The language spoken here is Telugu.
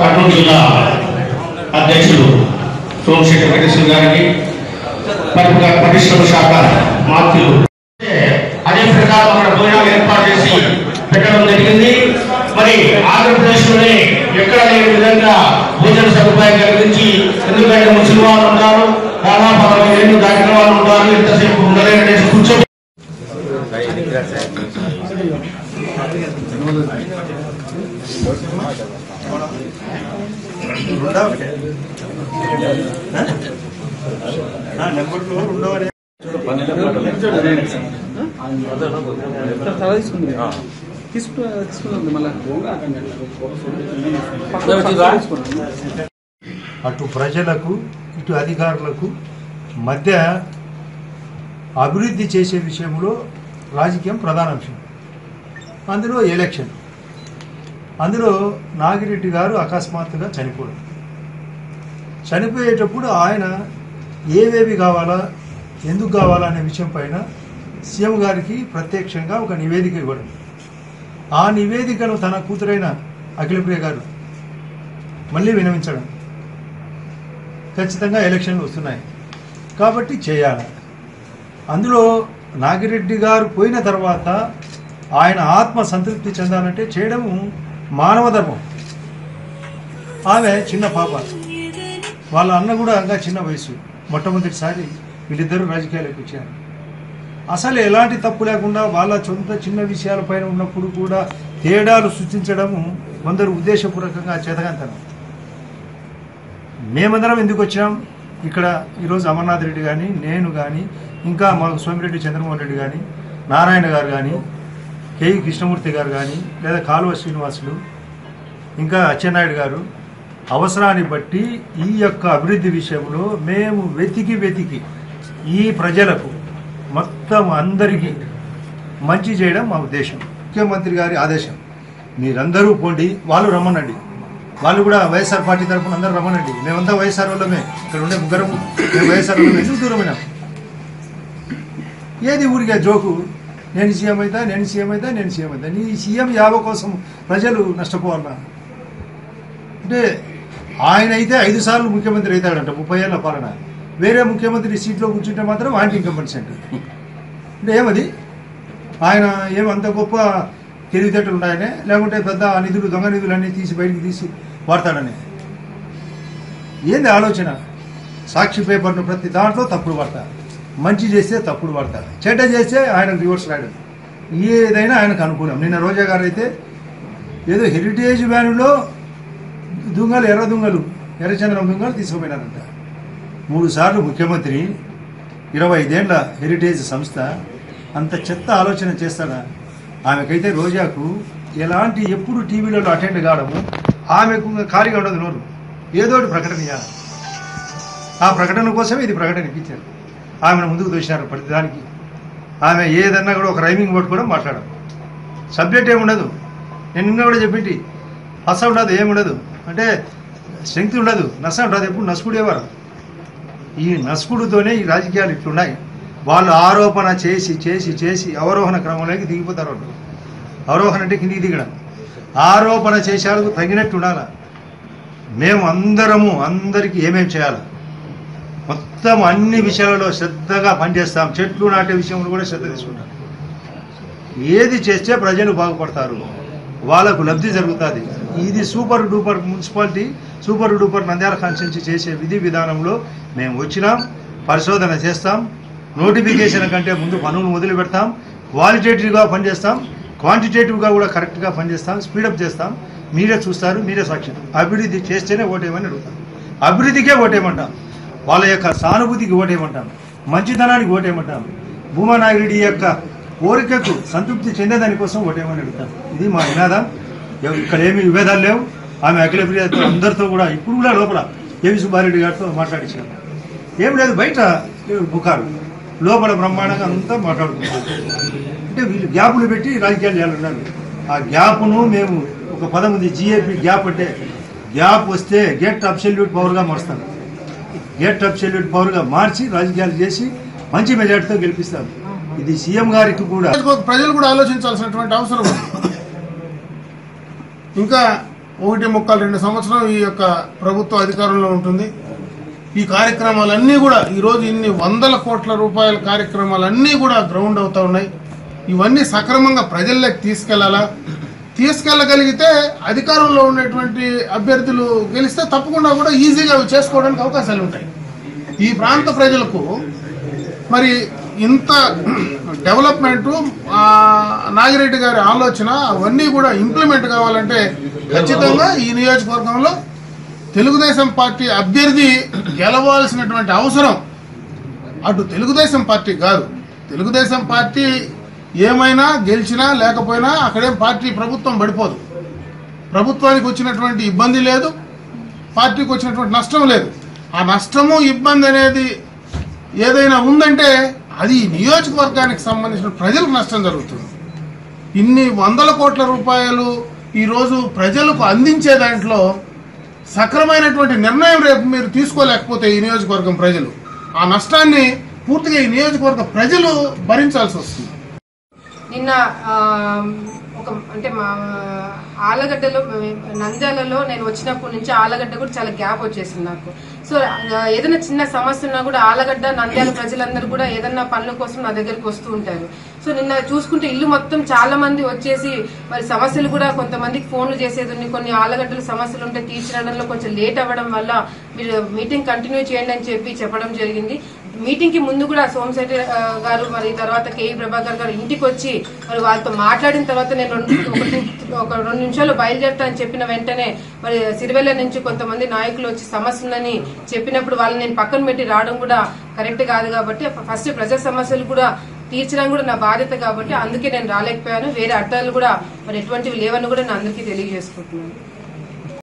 కర్నూలు జిల్లా అధ్యక్షులు సోమశేఖర్ వెంకటేశ్వర గారికి పరిపూర్ణ పరిశ్రమ శాఖ మాత్రులు అదే ప్రకారం అక్కడ భోజనాలు ఏర్పాటు చేసి పెట్టడం జరిగింది. మరి ఆంధ్రప్రదేశ్లోనే ఎక్కడ లేని విధంగా భోజన సదుపాయం కలిగించి ఎందుకంటే ముస్లిం వాళ్ళు ఉంటారు దాదాపు అరవై ఏళ్ళు దాటిన వాళ్ళు ఉంటారు ఎంతసేపు ఉండలేని కూర్చో తల తీసుకుంటూ అటు ప్రజలకు ఇటు అధికారులకు మధ్య అభివృద్ధి చేసే విషయంలో రాజకీయం ప్రధాన అంశం అందులో ఎలక్షన్ అందులో నాగిరెడ్డి గారు అకస్మాత్తుగా చనిపోవడం. చనిపోయేటప్పుడు ఆయన ఏవేవి కావాలా ఎందుకు కావాలా అనే విషయం పైన సీఎం గారికి ప్రత్యక్షంగా ఒక నివేదిక ఇవ్వడం. ఆ నివేదికను తన కూతురైన అఖిలప్రియ గారు మళ్ళీ వినవించడం. ఖచ్చితంగా ఎలక్షన్లు వస్తున్నాయి. కాబట్టి చేయాలి. అందులో నాగిరెడ్డి గారు పోయిన తర్వాత ఆయన ఆత్మ సంతృప్తి చెందాలంటే చేయడము మానవ ధర్మం. ఆమె చిన్న పాప. వాళ్ళ అన్న కూడా ఇంకా చిన్న వయసు. మొట్టమొదటిసారి వీళ్ళిద్దరూ రాజకీయాలకు వచ్చారు. అసలు ఎలాంటి తప్పు లేకుండా వాళ్ళ సొంత చిన్న విషయాలపైన ఉన్నప్పుడు కూడా తేడాలు సృష్టించడము కొందరు ఉద్దేశపూర్వకంగా చేతగంతనం. మేమందరం ఎందుకు వచ్చాం? ఇక్కడ ఈరోజు అమర్నాథ్ రెడ్డి కానీ నేను కానీ ఇంకా మా సోమిరెడ్డి చంద్రమోహన్ రెడ్డి కానీ నారాయణ గారు కానీ కేఈ కృష్ణమూర్తి గారు కానీ లేదా కాలువ శ్రీనివాసులు ఇంకా అచ్చెన్నాయుడు గారు అవసరాన్ని బట్టి ఈ యొక్క అభివృద్ధి విషయంలో మేము వెతికి వెతికి ఈ ప్రజలకు మొత్తం అందరికీ మంచి చేయడం మా ఉద్దేశం. ముఖ్యమంత్రి గారి ఆదేశం. మీరందరూ పోండి వాళ్ళు రమ్మనండి. వాళ్ళు కూడా వైఎస్ఆర్ పార్టీ తరఫున అందరూ రమ్మనండి. మేమంతా వైఎస్ఆర్ వాళ్ళమే. ఇక్కడ ఉండే ముగ్గురం మేము వైఎస్ఆర్ వాళ్ళమే. ఎందుకు దూరమైనా ఏది ఊరికే జోకు? నేను సీఎం అవుతా నేను సీఎం అవుతా నేను సీఎం అవుతా నీ సీఎం యావ కోసం ప్రజలు నష్టపోవాలన్నా అంటే ఆయన అయితే ఐదు సార్లు ముఖ్యమంత్రి అవుతాడంట ముప్పై ఏళ్ళ పాలన. వేరే ముఖ్యమంత్రి సీట్లో కూర్చుంటే మాత్రం యాంటీ ఇన్కంబెన్సీ అంటారు అంటే ఏమది? ఆయన ఏమంత గొప్ప తెలివితేటలు ఉన్నాయనే లేకుంటే పెద్ద నిధులు దొంగ నిధులు అన్నీ తీసి బయటికి తీసి వాడతాడని. ఏంది ఆలోచన? సాక్షి పేపర్ను ప్రతి దాంట్లో తప్పుడు పడతారు మంచి చేస్తే తప్పుడు పడతారు చెడ్డ చేస్తే ఆయన రివర్స్ రాయడం. ఏదైనా ఆయనకు అనుకూలం. నిన్న రోజా గారు అయితే ఏదో హెరిటేజ్ వ్యాన్లో దుంగలు ఎర్ర దుంగలు ఎర్రచంద్రం దుంగలు తీసుకుపోయినారంట. మూడు సార్లు ముఖ్యమంత్రి ఇరవై ఐదేళ్ళ హెరిటేజ్ సంస్థ అంత చెత్త ఆలోచన చేస్తాడా? ఆమెకైతే రోజాకు ఎలాంటి ఎప్పుడు టీవీలలో అటెండ్ కావడము ఆమెకు ఖాళీగా ఉండదు నోరు. ఏదో ఒకటి ప్రకటన ఇవ్వాలి ఆ ప్రకటన కోసమే ఇది ప్రకటన ఇప్పించారు. ఆమెను ముందుకు తోసినారు ప్రతిదానికి. ఆమె ఏదన్నా కూడా ఒక రైమింగ్ పట్టుకోవడం మాట్లాడడం సబ్జెక్ట్ ఏముండదు. నేను నిన్న కూడా చెప్పింటి అస ఉండదు ఏముండదు అంటే స్ట్రెంగ్త్ ఉండదు నస ఉండదు ఎప్పుడు నసుకుడేవారు ఈ నసుకుడుతోనే ఈ రాజకీయాలు ఇట్లున్నాయి. వాళ్ళు ఆరోపణ చేసి చేసి చేసి అవరోహణ క్రమంలోకి దిగిపోతారు వాళ్ళు. అవరోహణ అంటే కిందికి దిగడం. ఆరోపణ చేసేందుకు తగినట్టు ఉండాలి? మేము అందరము అందరికీ ఏమేమి చేయాలి? మొత్తం అన్ని విషయాలలో శ్రద్ధగా పనిచేస్తాం. చెట్లు నాటే విషయంలో కూడా శ్రద్ధ తీసుకుంటాం. ఏది చేస్తే ప్రజలు బాగుపడతారు. వాళ్ళకు లబ్ధి జరుగుతుంది. ఇది super duper municipality super duper Nandyal constituency చేసే విధి విధానంలో మేము వచ్చినాం పరిశోధన చేస్తాం నోటిఫికేషన్ కంటే ముందు పనులు మొదలు పెడతాం క్వాలిటేటివ్గా పనిచేస్తాం క్వాంటిటేటివ్గా కూడా కరెక్ట్గా పనిచేస్తాం స్పీడప్ చేస్తాం. మీరే చూస్తారు మీరే సాక్ష్యం అభివృద్ధి చేస్తేనే ఓటేమని అడుగుతాం. అభివృద్ధికే ఓటేమంటాం వాళ్ళ యొక్క సానుభూతికి ఓటేమంటాం మంచితనానికి ఓటేమంటాం భూమా యొక్క కోరికకు సంతృప్తి చెందేదాని కోసం ఓటేమని అడుగుతాం ఇది మా నినాదం. ఇక్కడ ఏమి విభేదాలు లేవు. ఆమె అఖిల ప్రియతో అందరితో కూడా ఇప్పుడు కూడా లోపల ఏవి సుబ్బారెడ్డి గారితో మాట్లాడించాను ఏం లేదు బయట బుకారు లోపల బ్రహ్మాండంగా అంతా మాట్లాడుతున్నారు అంటే వీళ్ళు గ్యాపులు పెట్టి రాజకీయాలు చేయాలన్నారు. ఆ గ్యాప్ను మేము ఒక పదం ఉంది జిఏపి గ్యాప్ అంటే గ్యాప్ వస్తే గెట్ అబ్సల్యూట్ పవర్గా మారుస్తాను గెట్ అబ్సల్యూట్ పవర్గా మార్చి రాజకీయాలు చేసి మంచి మెజార్టీతో గెలిపిస్తాను ఇది సీఎం గారికి కూడా. ప్రజలు కూడా ఆలోచించాల్సినటువంటి అవసరం ఇంకా ఒకటి ముక్కలు రెండు సంవత్సరం ఈ యొక్క ప్రభుత్వ అధికారంలో ఉంటుంది. ఈ కార్యక్రమాలన్నీ కూడా ఈరోజు ఇన్ని వందల కోట్ల రూపాయల కార్యక్రమాలన్నీ కూడా గ్రౌండ్ అవుతూ ఉన్నాయి. ఇవన్నీ సక్రమంగా ప్రజల్లోకి తీసుకెళ్ళాలా? తీసుకెళ్ళగలిగితే అధికారంలో ఉన్నటువంటి అభ్యర్థులు గెలిస్తే తప్పకుండా కూడా ఈజీగా అవి చేసుకోవడానికి అవకాశాలు ఉంటాయి. ఈ ప్రాంత ప్రజలకు మరి ఇంత డెవలప్మెంట్ నాగిరెడ్డి గారి ఆలోచన అవన్నీ కూడా ఇంప్లిమెంట్ కావాలంటే ఖచ్చితంగా ఈ నియోజకవర్గంలో తెలుగుదేశం పార్టీ అభ్యర్థి గెలవాల్సినటువంటి అవసరం. అటు తెలుగుదేశం పార్టీ కాదు. తెలుగుదేశం పార్టీ ఏమైనా గెలిచినా లేకపోయినా అక్కడేం పార్టీ ప్రభుత్వం పడిపోదు. ప్రభుత్వానికి వచ్చినటువంటి ఇబ్బంది లేదు. పార్టీకి వచ్చినటువంటి నష్టం లేదు. ఆ నష్టము ఇబ్బంది అనేది ఏదైనా ఉందంటే అది నియోజకవర్గానికి సంబంధించిన ప్రజలకు నష్టం జరుగుతుంది. ఇన్ని వందల కోట్ల రూపాయలు ఈరోజు ప్రజలకు అందించే దాంట్లో సక్రమైనటువంటి నిర్ణయం రేపు మీరు తీసుకోలేకపోతే ఈ నియోజకవర్గం ప్రజలు. ఆ నష్టాన్ని పూర్తిగా ఈ నియోజకవర్గ ప్రజలు భరించాల్సి వస్తుంది. నిన్న ఒక అంటే మా ఆలగడ్డలో నంద్యాలలో నేను వచ్చినప్పటి నుంచి ఆలగడ్డ కూడా చాలా గ్యాప్ వచ్చేసింది నాకు. సో ఏదైనా చిన్న సమస్య ఉన్నా కూడా ఆలగడ్డ నంద్యాల ప్రజలందరూ కూడా ఏదైనా పనుల కోసం నా దగ్గరికి వస్తూ ఉంటారు. సో నిన్న చూసుకుంటే ఇల్లు మొత్తం చాలా మంది వచ్చేసి మరి సమస్యలు కూడా కొంతమందికి ఫోన్లు చేసేది కొన్ని ఆలగడ్డల సమస్యలు ఉంటే తీర్చడంలో కొంచెం లేట్ అవ్వడం వల్ల మీరు మీటింగ్ కంటిన్యూ చేయండి అని చెప్పి చెప్పడం జరిగింది. మీటింగ్కి ముందు కూడా సోమశెట్టి గారు మరి తర్వాత కేఈ ప్రభాకర్ గారు ఇంటికి వచ్చి మరి వాళ్ళతో మాట్లాడిన తర్వాత నేను రెండు ఒక రెండు నిమిషాలు బయలుదేరుతానని చెప్పిన వెంటనే మరి సిరివెల్ల నుంచి కొంతమంది నాయకులు వచ్చి సమస్య ఉందని చెప్పినప్పుడు వాళ్ళని నేను పక్కన పెట్టి రావడం కూడా కరెక్ట్ కాదు కాబట్టి ఫస్ట్ ప్రజా సమస్యలు కూడా తీర్చడం కూడా నా బాధ్యత కాబట్టి అందుకే నేను రాలేకపోయాను. వేరే అర్థాలు కూడా మరి ఎటువంటివి లేవని కూడా నేను అందరికీ తెలియజేసుకుంటున్నాను.